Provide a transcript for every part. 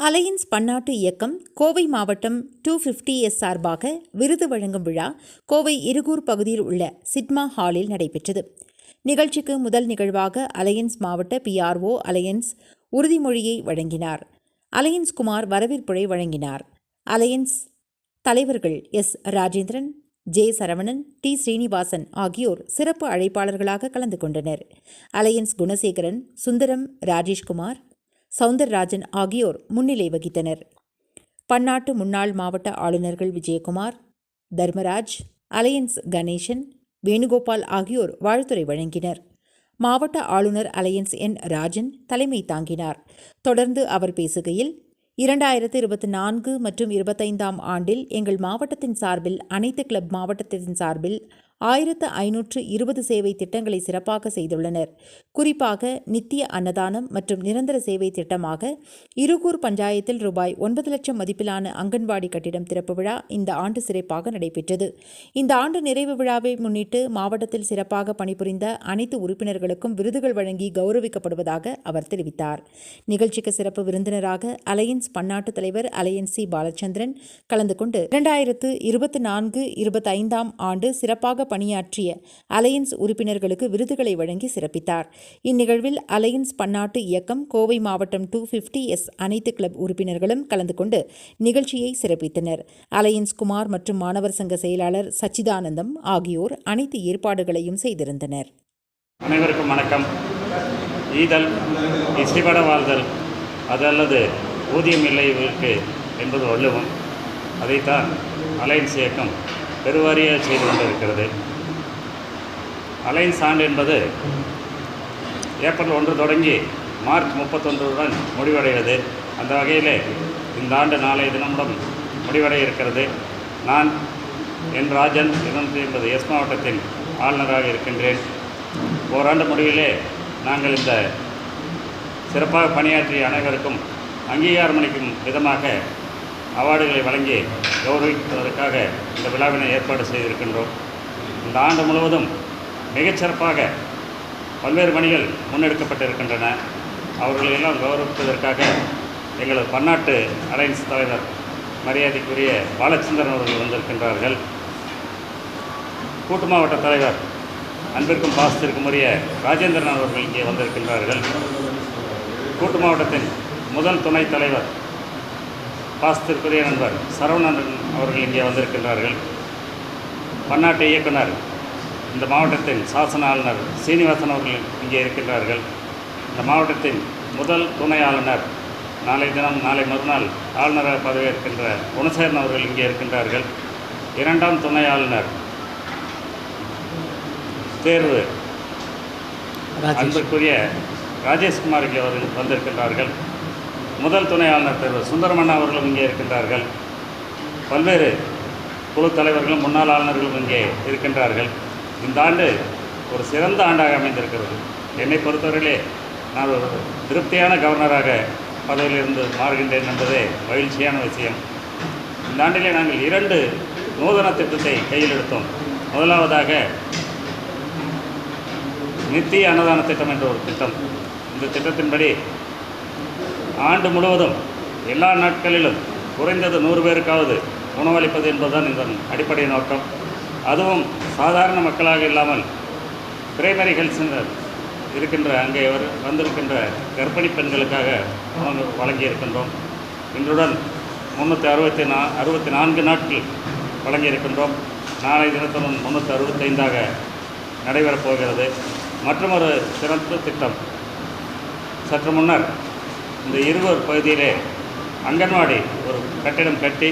Alliance பன்னாட்டு இயக்கம் கோவை மாவட்டம் டூ ஃபிஃப்டி எஸ் சார்பாக விருது வழங்கும் விழா கோவை இருகூர் பகுதியில் உள்ள சிட்மா ஹாலில் நடைபெற்றது. நிகழ்ச்சிக்கு முதல் நிகழ்வாக அலையன்ஸ் மாவட்ட பிஆர்ஓ அலையன்ஸ் உறுதிமொழியை வழங்கினார். அலையன்ஸ் குமார் வரவேற்புரை வழங்கினார். அலையன்ஸ் தலைவர்கள் S Rajendran J Saravanan T Srinivasan ஆகியோர் சிறப்பு அழைப்பாளர்களாக கலந்து கொண்டனர். அலையன்ஸ் குணசேகரன் சுந்தரம் ராஜேஷ்குமார் சவுந்தரராஜன் ஆகியோர் முன்னிலை வகித்தனர். பன்னாட்டு முன்னாள் மாவட்ட ஆளுநர்கள் விஜயகுமார் தர்மராஜ் அலையன்ஸ் கணேசன் வேணுகோபால் ஆகியோர் வாழ்த்துறை வழங்கினர். மாவட்ட ஆளுநர் அலையன்ஸ் என். ராஜன் தலைமை தாங்கினார். தொடர்ந்து அவர் பேசுகையில் இரண்டாயிரத்து இருபத்தி நான்கு மற்றும் இருபத்தைந்தாம் ஆண்டில் எங்கள் மாவட்டத்தின் சார்பில் அனைத்து கிளப் மாவட்டத்தின் சார்பில் ஆயிரத்து ஐநூற்று இருபது சேவை திட்டங்களை சிறப்பாக செய்துள்ளனர். குறிப்பாக நித்திய அன்னதானம் மற்றும் நிரந்தர சேவை திட்டமாக இருகூர் பஞ்சாயத்தில் ரூபாய் ஒன்பது லட்சம் மதிப்பிலான அங்கன்வாடி கட்டிடம் திறப்பு விழா இந்த ஆண்டு சிறப்பாக நடைபெற்றது. இந்த ஆண்டு நிறைவு விழாவை முன்னிட்டு மாவட்டத்தில் சிறப்பாக பணிபுரிந்த அனைத்து உறுப்பினர்களுக்கும் விருதுகள் வழங்கி கௌரவிக்கப்படுவதாக அவர் தெரிவித்தார். நிகழ்ச்சிக்கு சிறப்பு விருந்தினராக அலையன்ஸ் பன்னாட்டு தலைவர் அலையன்ஸ் சி. பாலச்சந்திரன் கலந்து கொண்டு இரண்டாயிரத்து இருபத்தி நான்கு இருபத்தைந்தாம் ஆண்டு சிறப்பாக பணியாற்றிய அலையன்ஸ் உறுப்பினர்களுக்கு விருதுகளை வழங்கி சிறப்பித்தார். இந்நிகழ்வில் அலையன்ஸ் பன்னாட்டு இயக்கம் கோவை மாவட்டம் டூ ஃபிஃப்டி எஸ் அனைத்து கிளப் உறுப்பினர்களும் கலந்து கொண்டு நிகழ்ச்சியை சிறப்பித்தனர். அலையன்ஸ் குமார் மற்றும் மாணவர் சங்க செயலாளர் சச்சிதானந்தம் ஆகியோர் அனைத்து ஏற்பாடுகளையும் செய்திருந்தனர். அனைவருக்கும் வணக்கம். ஈதல் இசைபட வாழ்தல் அது அல்லது ஊதியம் இல்லை இவருக்கு என்பது வள்ளுவம். அதைத்தான் அலையன்ஸ் இயக்கம் பெருவாரியாக செய்து கொண்டிருக்கிறது அலைன்ஸ் ஆண்டு என்பது ஏப்ரல் ஒன்று தொடங்கி மார்ச் முப்பத்தொன்றுடன் முடிவடைகிறது. அந்த வகையில் இந்த ஆண்டு நாளைய தினமுடன் முடிவடைய இருக்கிறது. நான் என் ராஜன் இருநூற்றி ஐம்பது எஸ் மாவட்டத்தின் ஆளுநராக இருக்கின்றேன். ஓராண்டு முடிவிலே நாங்கள் இந்த சிறப்பாக பணியாற்றிய அனைவருக்கும் அங்கீகாரம் அளிக்கும் விதமாக அவார்டுகளை வழங்கி கௌரவிப்பதற்காக இந்த விழாவினை ஏற்பாடு செய்திருக்கின்றோம். இந்த ஆண்டு முழுவதும் மிகச்சிறப்பாக பல்வேறு பணிகள் முன்னெடுக்கப்பட்டிருக்கின்றன. அவர்களையெல்லாம் கௌரவிப்பதற்காக எங்களது பன்னாட்டு அலையன்ஸ் தலைவர் மரியாதைக்குரிய பாலச்சந்திரன் அவர்கள் வந்திருக்கின்றார்கள். கூட்டு மாவட்ட தலைவர் அன்பிற்கும் பாசத்திற்கும் உரிய ராஜேந்திரன் அவர்கள் இங்கே வந்திருக்கின்றார்கள். கூட்டு மாவட்டத்தின் முதல் துணைத் தலைவர் பாசத்திற்குரிய நண்பர் சரவணன் அவர்கள் இங்கே வந்திருக்கின்றார்கள். பன்னாட்டு இயக்குனர் இந்த மாவட்டத்தின் சாசன ஆளுநர் சீனிவாசன் அவர்கள் இங்கே இருக்கின்றார்கள். இந்த மாவட்டத்தின் முதல் துணை ஆளுநர் நாளை தினம் நாளை மறுநாள் ஆளுநராக பதவியேற்கின்ற குணசேகரன் அவர்கள் இங்கே இருக்கின்றார்கள். இரண்டாம் துணை ஆளுநர் தேர்வு அன்புக்குரிய ராஜேஷ்குமார் இங்கே அவர்கள் வந்திருக்கின்றார்கள். முதல் துணை ஆளுநர் தேர்வு. சுந்தரமண்ணா அவர்களும் இங்கே இருக்கின்றார்கள். பல்வேறு குழு தலைவர்களும் முன்னாள் ஆளுநர்களும் இங்கே இருக்கின்றார்கள். இந்த ஆண்டு ஒரு சிறந்த ஆண்டாக அமைந்திருக்கிறது. என்னை பொறுத்தவரையிலே நான் ஒரு திருப்தியான கவர்னராக பதவியிலிருந்து மாறுகின்றேன் என்பதே மகிழ்ச்சியான விஷயம். இந்த ஆண்டிலே நாங்கள் இரண்டு நூதன திட்டத்தை கையில் எடுத்தோம். முதலாவதாக நித்திய அன்னதான திட்டம் என்ற ஒரு திட்டம். இந்த திட்டத்தின்படி ஆண்டு முழுவதும் எல்லா நாட்களிலும் குறைந்தது நூறு பேருக்காவது உணவளிப்பது என்பதுதான் இதன் அடிப்படை நோக்கம். அதுவும் சாதாரண மக்களாக இல்லாமல் பிரைமரி ஹெல்த் சென்டர் இருக்கின்ற அங்கே வரு வந்திருக்கின்ற கர்ப்பிணி பெண்களுக்காக உணவு வழங்கியிருக்கின்றோம். இன்றுடன் முந்நூற்றி அறுபத்தி நா அறுபத்தி நான்கு நாட்கள் வழங்கியிருக்கின்றோம். நாளை தினத்துடன் முந்நூற்றி அறுபத்தைந்தாக நடைபெறப் போகிறது. மற்றொரு சிறப்பு திட்டம். சற்று முன்னர் இந்த இருவர் பகுதியிலே அங்கன்வாடி ஒரு கட்டிடம் கட்டி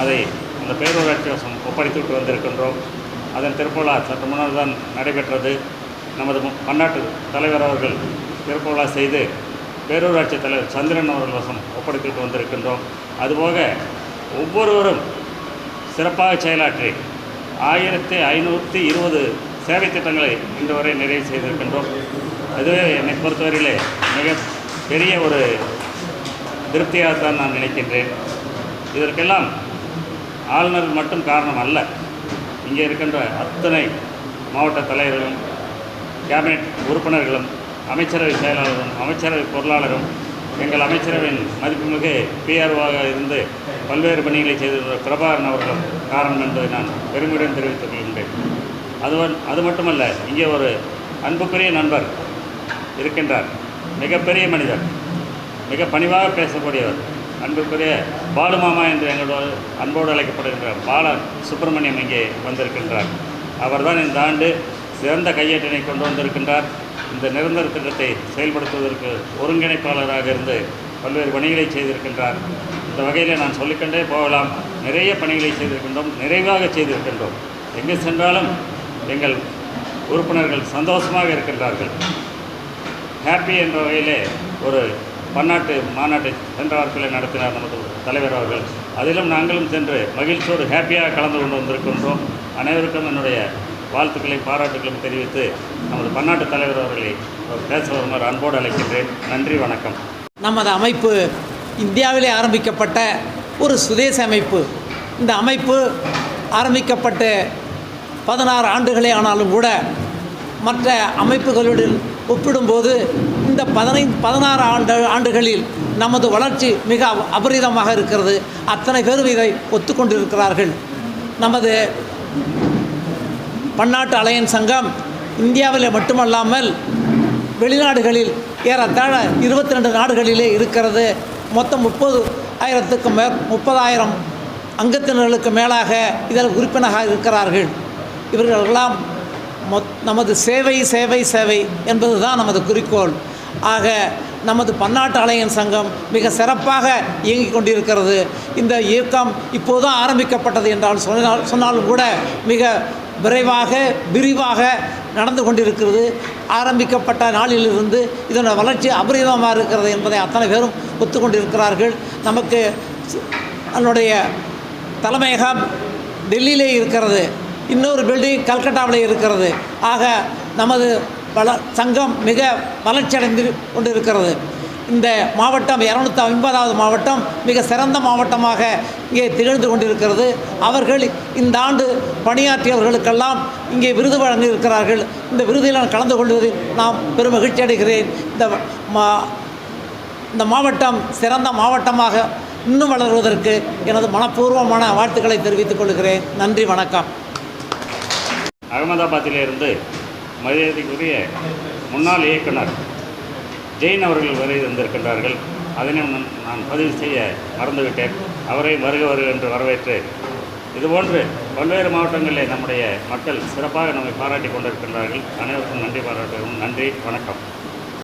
அதை அந்த பேரூராட்சி வசம் ஒப்படைத்துவிட்டு வந்திருக்கின்றோம். அதன் திருப்பலா சற்று முன்னர் தான் நடைபெற்றது. நமது பன்னாட்டு தலைவர் அவர்கள் திருப்பலா செய்து பேரூராட்சி தலைவர் சந்திரன் அவர்கள் வசம் ஒப்படைத்துவிட்டு வந்திருக்கின்றோம். அதுபோக ஒவ்வொருவரும் சிறப்பாக செயலாற்றி ஆயிரத்தி ஐநூற்றி இருபது சேவை திட்டங்களை இன்று வரை நிறைவு செய்திருக்கின்றோம். அதுவே என்னை பொறுத்தவரையிலே மிக பெரிய ஒரு திருப்தியாகத்தான் நான் நினைக்கின்றேன். இதற்கெல்லாம் ஆளுநர் மட்டும் காரணம் அல்ல. இங்கே இருக்கின்ற அத்தனை மாவட்ட தலைவர்களும் கேபினெட் உறுப்பினர்களும் அமைச்சரவை செயலாளரும் அமைச்சரவை பொருளாளரும் எங்கள் அமைச்சரவையின் மதிப்புமிகு பிஆர்ஓவாக இருந்து பல்வேறு பணிகளை செய்திருந்த பிரபாகரன் அவர்களும் காரணம் என்பதை நான் பெருமையுடன் தெரிவித்துக் கொள்கின்றேன். அது அது மட்டுமல்ல இங்கே ஒரு அன்புக்குரிய நண்பர் இருக்கின்றார். மிகப்பெரிய மனிதர் மிக பணிவாக பேசக்கூடியவர் அன்புக்குரிய பாலுமாமா என்று எங்களோடு அன்போடு அழைக்கப்படுகின்ற பால சுப்பிரமணியம் இங்கே வந்திருக்கின்றார். அவர்தான் இந்த ஆண்டு சிறந்த கையேட்டினை கொண்டு வந்திருக்கின்றார். இந்த நிரந்தர திட்டத்தை செயல்படுத்துவதற்கு ஒருங்கிணைப்பாளராக இருந்து பல்வேறு பணிகளை செய்திருக்கின்றார். இந்த வகையில் நான் சொல்லிக்கொண்டே போகலாம். நிறைய பணிகளை செய்திருக்கின்றோம் நிறைவாக செய்திருக்கின்றோம். எங்கே சென்றாலும் எங்கள் உறுப்பினர்கள் சந்தோஷமாக இருக்கின்றார்கள். ஹாப்பி என்ற வகையிலே ஒரு பன்னாட்டு மாநாட்டை சென்ற வாரத்தில் நடத்தினார் நமது தலைவர் அவர்கள். அதிலும் நாங்களும் சென்று மகிழ்ச்சியோடு ஹாப்பியாக கலந்து கொண்டு வந்திருக்கின்றோம். அனைவருக்கும் என்னுடைய வாழ்த்துக்களையும் பாராட்டுகளையும் தெரிவித்து நமது பன்னாட்டு தலைவர் அவர்களை பேச வருமாறு அன்போடு அழைக்கின்றேன். நன்றி வணக்கம். நமது அமைப்பு இந்தியாவிலே ஆரம்பிக்கப்பட்ட ஒரு சுதேச அமைப்பு. இந்த அமைப்பு ஆரம்பிக்கப்பட்டு பதினாறு ஆண்டுகளே ஆனாலும் கூட மற்ற அமைப்புகளுடன் ஒப்பிடும்போது இந்த பதினைந்து பதினாறு ஆண்டு ஆண்டுகளில் நமது வளர்ச்சி மிக அபரிதமாக இருக்கிறது. அத்தனை பேரும் இதை ஒத்துக்கொண்டிருக்கிறார்கள். நமது பன்னாட்டு அலையன் சங்கம் இந்தியாவில் மட்டுமல்லாமல் வெளிநாடுகளில் ஏறத்தாழ இருபத்தி ரெண்டு நாடுகளிலே இருக்கிறது. மொத்தம் முப்பது ஆயிரத்துக்கும் மே முப்பதாயிரம் அங்கத்தினர்களுக்கு மேலாக இதில் உறுப்பினராக இருக்கிறார்கள். இவர்களெல்லாம் மொத் நமது சேவை சேவை சேவை என்பது தான் நமது குறிக்கோள். ஆக நமது பன்னாட்டு அலையன் சங்கம் மிக சிறப்பாக இயங்கிக் கொண்டிருக்கிறது. இந்த இயக்கம் இப்போதான் ஆரம்பிக்கப்பட்டது என்றால் சொன்னால் சொன்னாலும் கூட மிக விரைவாக விரிவாக நடந்து கொண்டிருக்கிறது. ஆரம்பிக்கப்பட்ட நாளிலிருந்து இதனோட வளர்ச்சி அபரிதமாக இருக்கிறது என்பதை அத்தனை பேரும் ஒத்துக்கொண்டிருக்கிறார்கள். நமக்கு அதனுடைய தலைமையகம் டெல்லியிலே இருக்கிறது. இன்னொரு பில்டிங் கல்கட்டாவில் இருக்கிறது. ஆக நமது வள சங்கம் மிக வளர்ச்சியடைந்து கொண்டிருக்கிறது. இந்த மாவட்டம் இரநூத்தி ஐம்பதாவது மாவட்டம் மிக சிறந்த மாவட்டமாக இங்கே திகழ்ந்து கொண்டிருக்கிறது. அவர்கள் இந்த ஆண்டு பணியாற்றியவர்களுக்கெல்லாம் இங்கே விருது வழங்கியிருக்கிறார்கள். இந்த விருதில் நான் கலந்து கொள்வதில் நாம் பெரும் மகிழ்ச்சி அடைகிறேன். இந்த மா இந்த மாவட்டம் சிறந்த மாவட்டமாக இன்னும் வளர்வதற்கு எனது மனப்பூர்வமான வாழ்த்துக்களை தெரிவித்துக் கொள்கிறேன். நன்றி வணக்கம். அகமதாபாத்திலிருந்து மரியாதைக்குரிய முன்னாள் இயக்குனர் ஜெயின் அவர்கள் வரை வந்திருக்கின்றார்கள் அதனை நான் நான் பதிவு செய்ய மறந்துவிட்டேன். அவரை வருக வருக என்று வரவேற்று இதுபோன்று பல்வேறு மாவட்டங்களில் நம்முடைய மக்கள் சிறப்பாக நம்மை பாராட்டி கொண்டிருக்கின்றார்கள். அனைவருக்கும் நன்றி பாராட்டுகிறோம். நன்றி வணக்கம்.